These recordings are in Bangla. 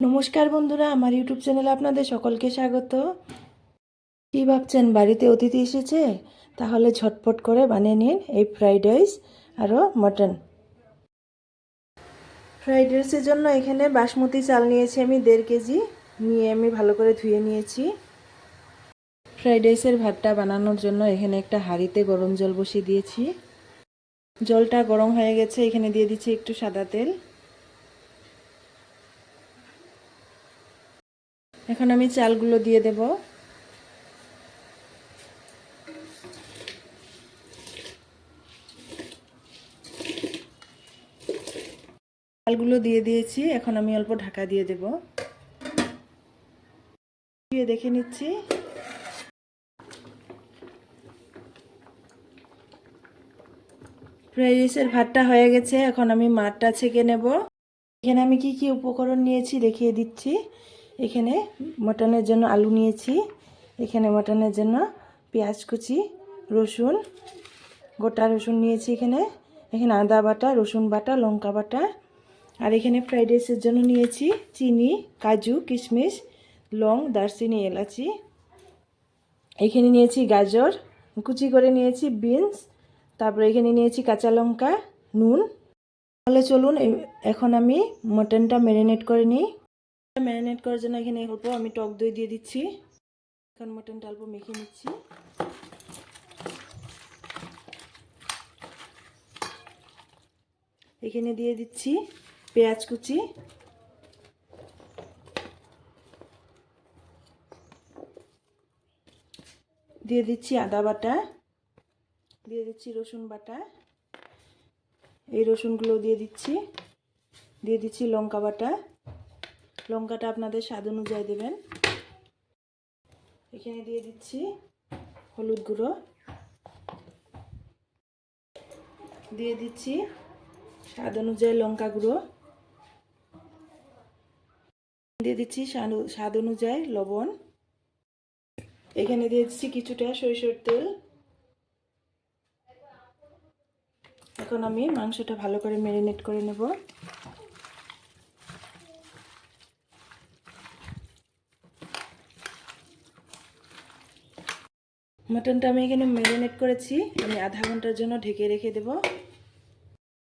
নমস্কার বন্ধুরা, আমার ইউটিউব চ্যানেলে আপনাদের সকলকে স্বাগত। কী ভাবছেন, বাড়িতে অতিথি এসেছে? তাহলে ঝটপট করে বানিয়ে নিন এই ফ্রাইড রাইস আরও মটন। ফ্রাইড রাইসের জন্য এখানে বাসমতি চাল নিয়েছি আমি, দেড় কেজি। নিয়ে আমি ভালো করে ধুয়ে নিয়েছি। ফ্রাইড রাইসের ভাতটা বানানোর জন্য এখানে একটা হাঁড়িতে গরম জল বসিয়ে দিয়েছি। জলটা গরম হয়ে গেছে, এখানে দিয়ে দিচ্ছি একটু সাদা তেল। এখন আমি চালগুলো দিয়ে দেব। চালগুলো দিয়ে দিয়েছি, এখন আমি অল্প ঢাকা দিয়ে দেব। দিয়ে দেখে নিচ্ছি। ফ্রাইড রাইসের ভাতটা হয়ে গেছে, এখন আমি মাঠটা ছেঁকে নেব। এখানে আমি কি কি উপকরণ নিয়েছি দেখিয়ে দিচ্ছি। এখানে মটনের জন্য আলু নিয়েছি। এখানে মটনের জন্য পেঁয়াজ কুচি, রসুন, গোটা রসুন নিয়েছি এখানে। এখানে আদা বাটা, রসুন বাটা, লঙ্কা বাটা। আর এখানে ফ্রাইড রাইসের জন্য নিয়েছি চিনি, কাজু, কিশমিশ, লং, দারচিনি, এলাচি। এখানে নিয়েছি গাজর, কুচি করে নিয়েছি বিনস। তারপরে এখানে নিয়েছি কাঁচা লঙ্কা, নুন। তাহলে চলুন এখন আমি মটনটা ম্যারিনেট করে নিই। ম্যারিনেট করার জন্য এখানে অল্প আমি টক দই দিয়ে দিচ্ছি। এখন মটনটা অল্প মেখে নিচ্ছি। এখানে দিয়ে দিচ্ছি পেঁয়াজ কুচি। দিয়ে দিচ্ছি আদা বাটা। দিয়ে দিচ্ছি রসুন বাটা। এই রসুনগুলো দিয়ে দিচ্ছি। দিয়ে দিচ্ছি লঙ্কা বাটা। লঙ্কাটা আপনাদের স্বাদ অনুযায়ী দেবেন। এখানে দিয়ে দিচ্ছি হলুদ গুঁড়ো। দিয়ে দিচ্ছি স্বাদ অনুযায়ী লঙ্কা গুঁড়ো। দিয়ে দিচ্ছি স্বাদ অনুযায়ী লবণ। এখানে দিয়ে দিচ্ছি কিছুটা সরিষার তেল। এখন আমি মাংসটা ভালো করে ম্যারিনেট করে নেব। মাটনটা আমি এখানে ম্যারিনেট করেছি। আমি আধা ঘণ্টার জন্য ঢেকে রেখে দেব।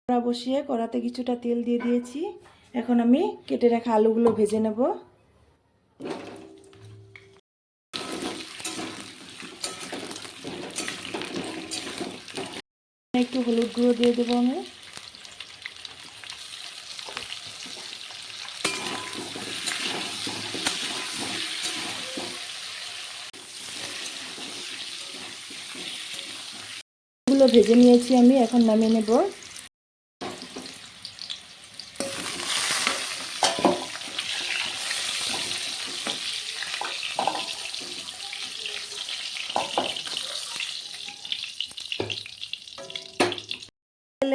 কড়া বসিয়ে কড়াতে কিছুটা তেল দিয়ে দিয়েছি। এখন আমি কেটে রাখা আলুগুলো ভেজে নেব। একটু হলুদ গুঁড়ো দিয়ে দেবো আমি। ভেজে নিয়েছি আমি, এখন নামিয়ে নেব।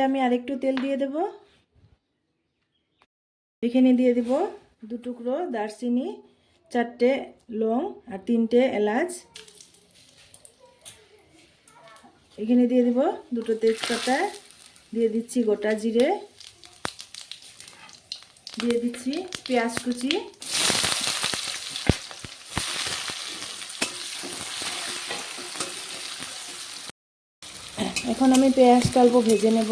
আমি আরেকটু তেল দিয়ে দেব। এখানে দিয়ে দেব দু টুকরো দারচিনি, চারটে লং আর তিনটে এলাচ। এখানে দিয়ে দেব দুটো তেজপাতা, দিয়ে দিচ্ছি গোটা জিরে, দিয়ে দিচ্ছি পেঁয়াজ কুচি। এখন আমি পেঁয়াজটা অল্প ভেজে নেব।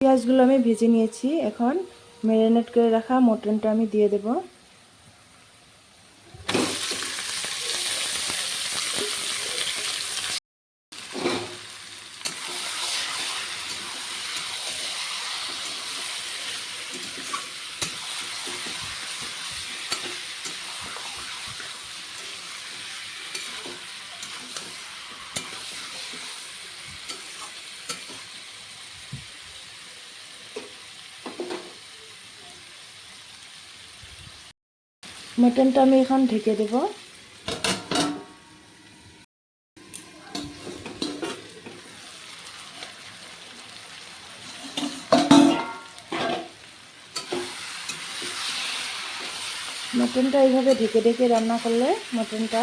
পেঁয়াজগুলো আমি ভেজে নিয়েছি। এখন ম্যারিনেট করে রাখা মটনটা আমি দিয়ে দেবো। মটনটা আমি এখন ঢেকে দেব। মটনটা এইভাবে ঢেকে ঢেকে রান্না করলে মটনটা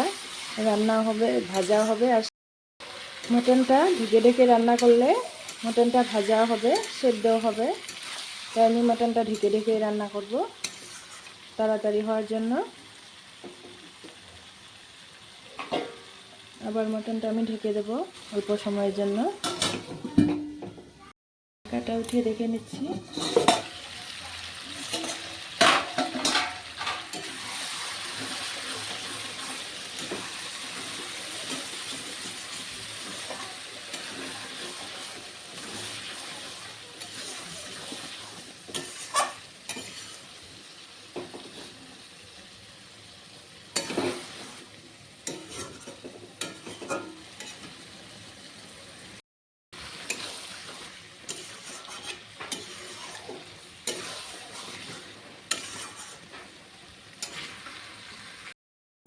রান্না হবে, ভাজা হবে আর মটনটা ঢেকে ঢেকে রান্না করলে মটনটা ভাজা হবে সেদ্ধও হবে। তাই আমি মটনটা ঢেকে ঢেকে রান্না করব। তাড়াতাড়ি হওয়ার জন্য। আবার মটনটা আমি ঢেকে দেব অল্প সময়ের জন্য। কাটা উঠিয়ে দেখে নিচ্ছি।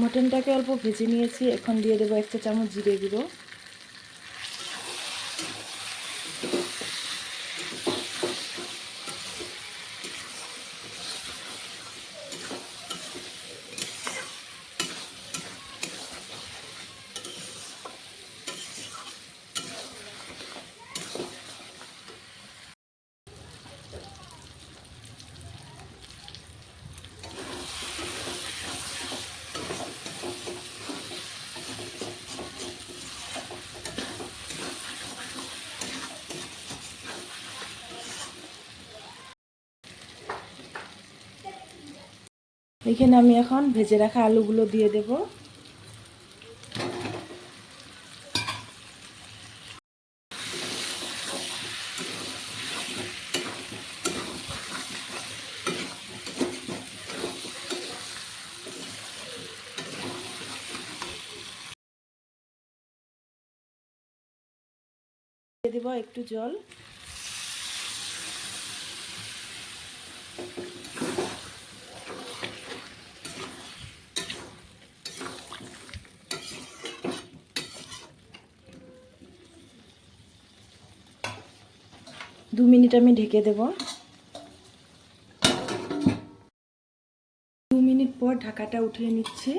মটনটাকে অল্প ভেজে নিয়েছি। এখন দিয়ে দেবো একটা চামচ জিরে গুঁড়ো। এখানে আমি এখন ভেজে রাখা আলুগুলো দিয়ে দেব। দেব একটু জল। দু মিনিট আমি ঢেকে দেব। দু মিনিট পর ঢাকাটা উঠিয়ে নিচ্ছি।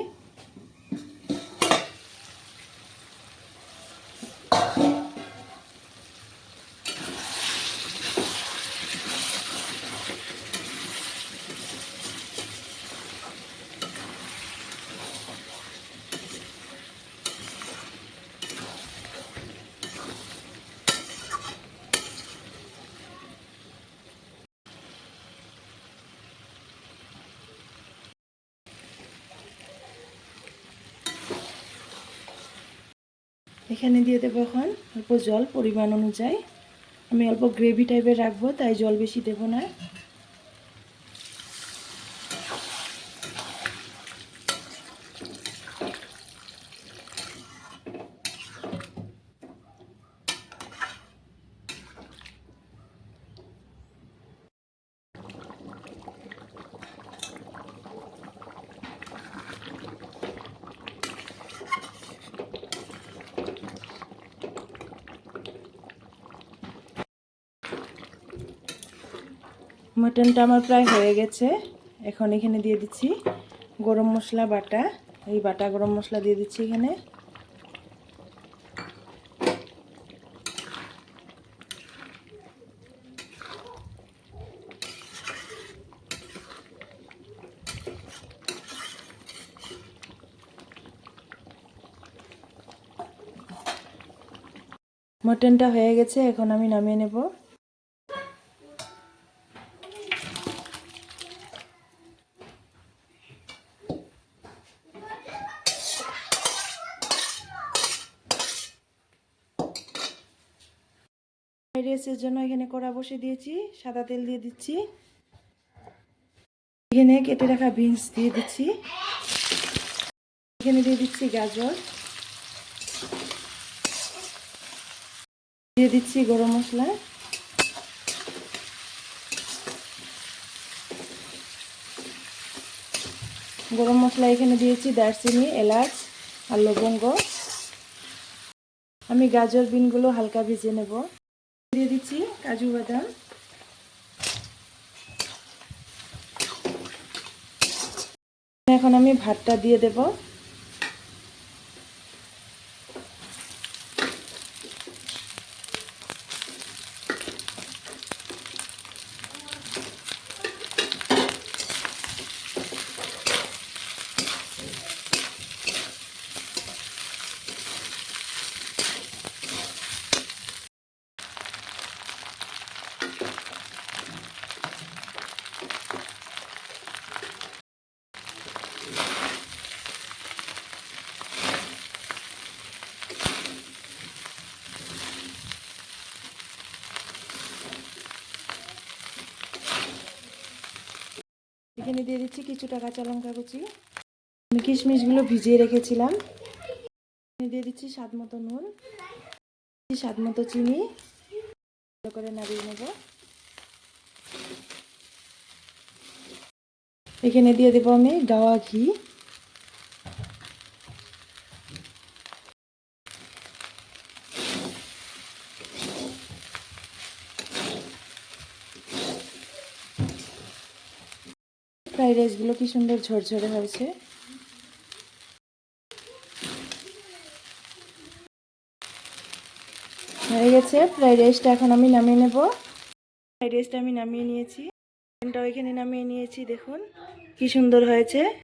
এখানে দিয়ে দেবো এখন অল্প জল পরিমাণ অনুযায়ী। আমি অল্প গ্রেভি টাইপের রাখব, তাই জল বেশি দেবো না। মাটনটা আমার প্রায় হয়ে গেছে। এখন এখানে দিয়ে দিচ্ছি গরম মশলা, বাটা। এই বাটা গরম মশলা দিয়ে দিচ্ছি এখানে। মটনটা হয়ে গেছে, এখন আমি নামিয়ে নেব। রাইসের জন্য এখানে কড়া বসে দিয়েছি, সাদা তেল দিয়ে দিচ্ছি। এখানে কেটে রাখা বিনস দিয়ে দিচ্ছি। এখানে দিয়ে দিচ্ছি গাজর। দিয়ে দিচ্ছি গরম মশলা। গরম মশলা এখানে দিয়েছি দারচিনি, এলাচ আর লবঙ্গ। আমি গাজর বিনগুলো হালকা ভেজে নেব। দিয়ে দিচ্ছি কাজু বাদাম। এখন আমি ভাতটা দিয়ে দেব। এখানে দিয়ে দিচ্ছি কিছুটা কাঁচা লঙ্কা কুচি আমি কিশমিশগুলো ভিজিয়ে রেখেছিলাম। দিয়ে দিচ্ছি স্বাদ মতো নুন। স্বাদ মতো চিনি। ভালো করে নাড়িয়ে নেব। এখানে দিয়ে দেবো আমি গাওয়া ঘি। ফ্রাইড রাইসগুলো কি সুন্দর ঝরঝরে হয়েছে? হয়ে গেছে, ফ্রাইড রাইসটা এখন আমি নামিয়ে নেব। ফ্রাইড রাইসটা আমি নামিয়ে নিয়েছি। চিকেনটাও এখানে নামিয়ে নিয়েছি, দেখুন, কি সুন্দর হয়েছে।